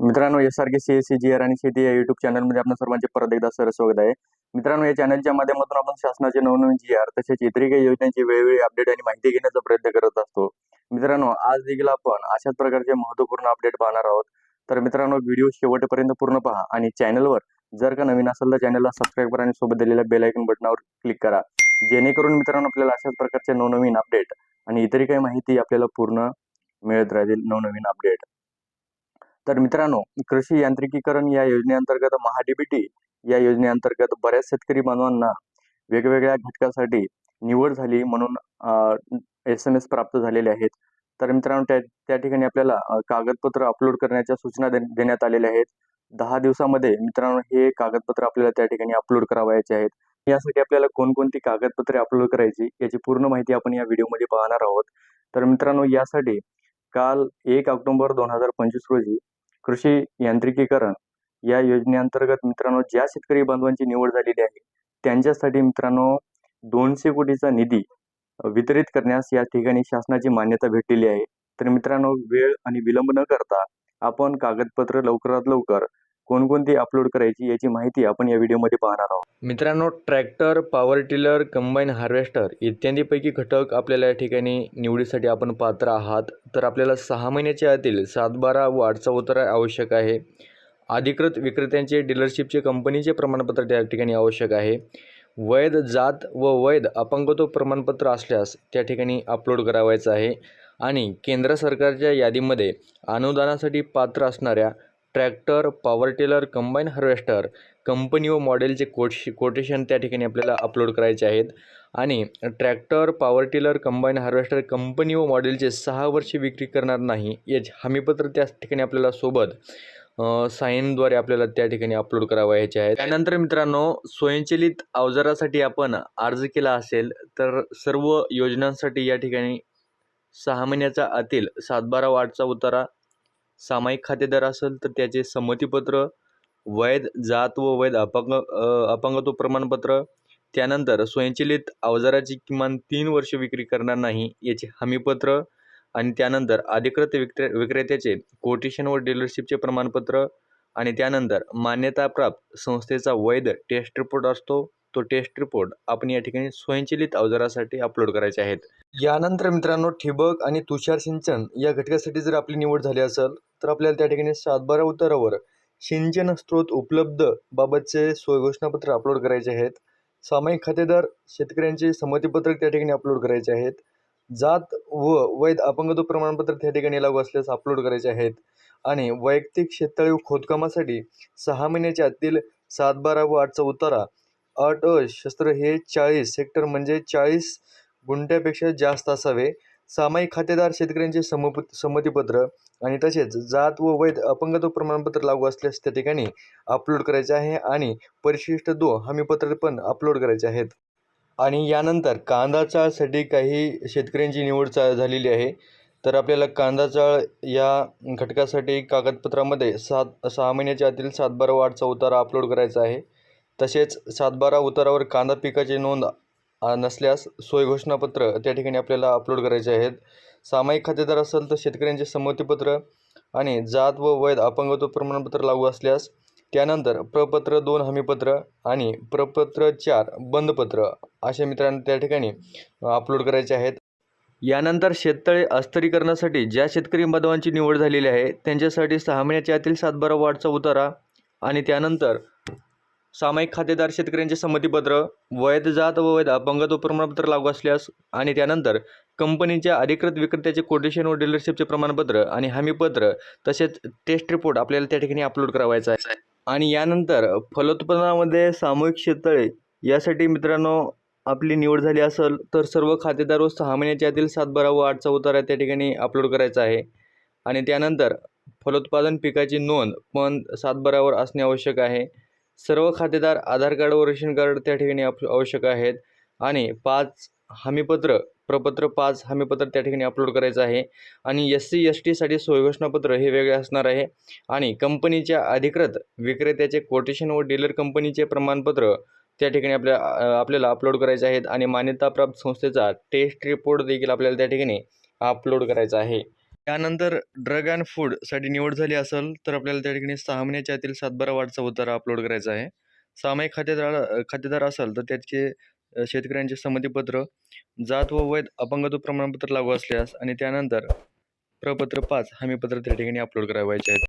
मित्रांनो S R K C S C G R आणि शेती या युट्यूब चॅनलमध्ये आपण सर्वांचे परत एकदा सर स्वागत आहे. मित्रांनो या चॅनलच्या माध्यमातून आपण शासनाचे नवनवीन जी आर तसेच इतरही काही योजनांची वेळोवेळी अपडेट आणि माहिती घेण्याचा प्रयत्न करत असतो. मित्रांनो आज देखील आपण अशाच प्रकारचे महत्त्वपूर्ण अपडेट पाहणार आहोत. तर मित्रांनो व्हिडिओ शेवटपर्यंत पूर्ण पहा आणि चॅनलवर जर का नवीन असेल तर चॅनलला सबस्क्राईब करा आणि सोबत दिलेल्या बेलायकन बटनावर क्लिक करा. जेणेकरून मित्रांनो आपल्याला अशाच प्रकारचे नवनवीन अपडेट आणि इतरही काही माहिती आपल्याला पूर्ण मिळत राहतील नवनवीन अपडेट तर मित्रांनो कृषी यांत्रिकीकरण या योजनेअंतर्गत महाडीबीटी या योजनेअंतर्गत बऱ्याच शेतकरी बांधवांना वेगवेगळ्या घटकासाठी निवड झाली म्हणून एस एम एस प्राप्त झालेले आहेत. तर मित्रांनो त्या त्या ठिकाणी आपल्याला कागदपत्र अपलोड करण्याच्या सूचना दे देण्यात आलेल्या आहेत. दहा दिवसामध्ये मित्रांनो हे कागदपत्र आपल्याला त्या ठिकाणी अपलोड करावायचे आहेत. यासाठी आपल्याला कोणकोणती कागदपत्रे अपलोड करायची याची पूर्ण माहिती आपण या व्हिडिओमध्ये पाहणार आहोत. तर मित्रांनो यासाठी काल एक ऑक्टोबर दोन हजार पंचवीस रोजी कृषी यांत्रिकीकरण या योजनेअंतर्गत मित्रांनो ज्या शेतकरी बांधवांची निवड झालेली आहे त्यांच्यासाठी मित्रांनो दोनशे कोटीचा निधी वितरित करण्यास या ठिकाणी शासनाची मान्यता भेटलेली आहे. तर मित्रांनो वेळ आणि विलंब न करता आपण कागदपत्र लवकरात लवकर कोणकोणती अपलोड करायची याची माहिती आपण या व्हिडिओमध्ये पाहणार आहोत. मित्रांनो tractor power tiller combine harvester इत्यादीपैकी घटक आपल्याला या ठिकाणी निवडीसाठी आपण पात्र आहात. तर आपल्याला सहा महिन्याच्या आतील सातबारा व आठचा उतारा आवश्यक आहे. अधिकृत विक्रेत्यांचे डीलरशिपचे कंपनीचे प्रमाणपत्र त्या ठिकाणी आवश्यक आहे. वैध जात व वैध अपंगत्व प्रमाणपत्र असल्यास त्या ठिकाणी अपलोड करावायचं आहे. आणि केंद्र सरकारच्या यादीमध्ये अनुदानासाठी पात्र असणाऱ्या tractor power tiller combine harvester company व मॉडेलचे कोटश कोटेशन त्या ठिकाणी आपल्याला अपलोड करायचे आहेत. आणि tractor power tiller combine harvester company व मॉडेलचे सहा वर्षे विक्री करणार नाही याचे हमीपत्र त्या ठिकाणी आपल्याला सोबत साईनद्वारे आपल्याला त्या ठिकाणी अपलोड करावायचे आहे त्यानंतर मित्रांनो स्वयंचलित अवजारासाठी आपण अर्ज केला असेल तर सर्व योजनांसाठी या ठिकाणी सहा महिन्याचा आतील सातबारा वाटचा उतारा सामायिक खातेदार असेल तर त्याचे संमतीपत्र वैध जात व वैध अपंग अपंगत्व प्रमाणपत्र त्यानंतर स्वयंचलित अवजाराची किमान तीन वर्ष विक्री करणार नाही याचे हमीपत्र आणि त्यानंतर अधिकृत विक्रे विक्रेत्याचे कोटेशन व डीलरशिपचे प्रमाणपत्र आणि त्यानंतर मान्यताप्राप्त संस्थेचा वैध टेस्ट रिपोर्ट असतो. तो टेस्ट रिपोर्ट आपण या ठिकाणी स्वयंचलित अवजारासाठी अपलोड करायचे आहेत. यानंतर मित्रांनो ठिबक आणि तुषार सिंचन या घटकासाठी जर आपली निवड झाली असेल तर आपल्याला त्या ठिकाणी सातबारा उतारावर सिंचन स्त्रोत उपलब्ध बाबतचे स्वघोषणापत्र अपलोड करायचे आहेत. सामायिक खातेदार शेतकऱ्यांचे संमतीपत्रक त्या ठिकाणी अपलोड करायचे आहेत. जात व वैध अपंगत्व प्रमाणपत्र त्या ठिकाणी लागू असल्यास अपलोड करायचे आहेत. आणि वैयक्तिक शेततळे खोदकामासाठी सहा महिन्याच्या आतील सात बारा व आठचा उतारा अट अ शस्त्र हे चाळीस हेक्टर म्हणजे चाळीस गुंठ्यापेक्षा जास्त असावे. सामायिक खातेदार शेतकऱ्यांचे समप संमतीपत्र आणि तसेच जात व वैध अपंगत्व प्रमाणपत्र लागू असल्यास त्या ठिकाणी अपलोड करायचे आहे आणि परिशिष्ट दो हमीपत्र पण अपलोड करायचे आहेत. आणि यानंतर कांदा चाळसाठी काही शेतकऱ्यांची निवड चा झालेली आहे. तर आपल्याला कांदा चाळ या घटकासाठी कागदपत्रामध्ये सात सहा महिन्याच्या आतील सातबारा वाढचा उतारा अपलोड करायचा आहे. तसेच सातबारा उतारावर कांदा पिकाची नोंद नसल्यास सोय घोषणापत्र त्या ठिकाणी आपल्याला अपलोड करायचे आहेत. सामायिक खातेदार असेल तर शेतकऱ्यांचे संमतीपत्र आणि जात व वैध अपंगत्व प्रमाणपत्र लागू असल्यास त्यानंतर प्रपत्र दोन हमीपत्र आणि प्रपत्र चार बंदपत्र असे मित्रांनो त्या ठिकाणी अपलोड करायचे आहेत. यानंतर शेततळे अस्तरीकरणासाठी ज्या शेतकरी बांधवांची निवड झालेली आहे त्यांच्यासाठी सहा महिन्याच्या आतील सातबारा वाढचा उतारा आणि त्यानंतर सामायिक खातेदार शेतकऱ्यांचे संमतीपत्र वैध जात व वैध अपंगत्व प्रमाणपत्र लागू असल्यास आणि त्यानंतर कंपनीच्या अधिकृत विक्रेत्याचे कोटेशन व डीलरशिपचे प्रमाणपत्र आणि हमीपत्र तसेच टेस्ट रिपोर्ट आपल्याला त्या ठिकाणी अपलोड करावायचा आहे. आणि यानंतर फलोत्पादनामध्ये सामूहिक शेततळे यासाठी मित्रांनो आपली निवड झाली असेल तर सर्व खातेदार व सहा महिन्याच्या आतील सातबारा व आठचा उतारा त्या ठिकाणी अपलोड करायचा आहे. आणि त्यानंतर फलोत्पादन पिकाची नोंद पण सातबारावर असणे आवश्यक आहे. सर्व खातेदार आधार कार्ड व रेशन कार्ड त्या ठिकाणी आवश्यक आहेत. आणि पाच हमीपत्र प्रपत्र पाच हमीपत्र त्या ठिकाणी अपलोड करायचं आहे. आणि एस सी एस टीसाठी सोयघोषणापत्र हे वेगळे असणार आहे. आणि कंपनीच्या अधिकृत विक्रेत्याचे कोटेशन व डीलर कंपनीचे प्रमाणपत्र त्या ठिकाणी आपल्या आपल्याला अपलोड करायचे आहेत. आणि मान्यताप्राप्त संस्थेचा टेस्ट रिपोर्ट देखील आपल्याला त्या ठिकाणी अपलोड करायचा आहे. त्यानंतर ड्रग अँड फूडसाठी निवड झाली असेल तर आपल्याला त्या ठिकाणी सहा महिन्याच्या आतील सातबारा वाढचा उतारा अपलोड करायचा आहे. सामायिक खातेदार खातेदार असाल तर त्याचे शेतकऱ्यांचे संमतीपत्र जात व वैध अपंगत्व प्रमाणपत्र लागू असल्यास आणि त्यानंतर प्रपत्र पाच हमीपत्र त्या ठिकाणी अपलोड करावायचे आहेत.